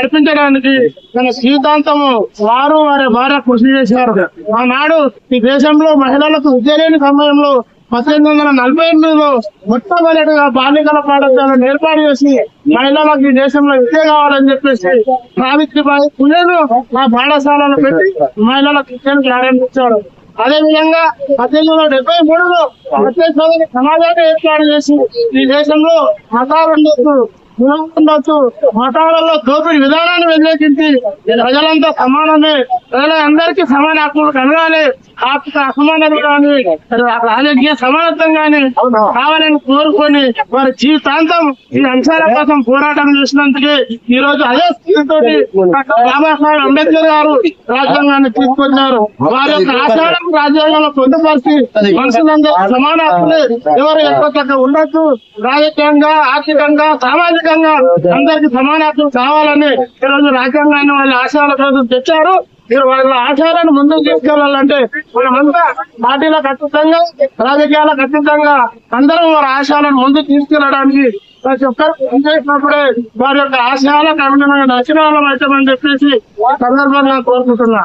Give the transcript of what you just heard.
నడిపించడానికి తన జీవితాంతము వారు వారి భార్య కృషి చేశారు. ఆనాడు ఈ దేశంలో మహిళలకు విద్య లేని సమయంలో పద్దెనిమిది వందల నలభై ఎనిమిదిలో మొట్టమొదటిగా బాలికల పాఠశాలను ఏర్పాటు చేసి మహిళలకు ఈ దేశంలో విద్య కావాలని చెప్పేసి సావిత్రిబాయి పులేను ఆ పాఠశాలను పెట్టి మహిళలకు విద్యను ప్రారంభించారు అదే విధంగా పద్దెనిమిది వందల డెబ్బై మూడులో ప్రత్యేక సమాజాన్ని ఏర్పాటు చేసి ఈ దేశంలో మతాలు ఉండొచ్చు మతాలలో దోపిడి విధానాన్ని వ్యతిరేకించి ప్రజలంతా సమానమే. ప్రజలందరికీ సమాన హక్కులు కలగాలి. ఆర్థిక అసమానత కానీ రాజకీయ సమానత్వం కానీ కావాలని కోరుకొని వారి జీవితాంతం ఈ అంశాల కోసం పోరాటం చేసినందుకే ఈ రోజు అదే డాక్టర్ బాబాసాహెబ్ అంబేద్కర్ గారు రాజ్యాంగాన్ని తీసుకొచ్చారు. వారి యొక్క ఆశయాలను రాజ్యాంగంలో పొందుపరిచి మనుషులందరూ సమాన హక్కులు. ఎవరు ఎక్కువ ఉండొచ్చు. రాజకీయంగా ఆర్థికంగా సామాజికంగా అందరికి సమాన హక్కులు కావాలని ఈ రోజు రాజ్యాంగాన్ని వాళ్ళ ఆశయాల కోసం తెచ్చారు. మీరు వాళ్ళ ఆశయాలను ముందుకు తీసుకెళ్ళాలంటే మనమంతా పార్టీలకు అతీతంగా రాజకీయాలకు అతీతంగా అందరం వారి ఆశయాలను ముందుకు తీసుకెళ్ళడానికి ప్రతి ఒక్కరు పనిచేసినప్పుడే వారి యొక్క ఆశయాలకు అనుగుణంగా నచ్చిన వాళ్ళం అవుతామని చెప్పేసి సందర్భంగా కోరుకుంటున్నా.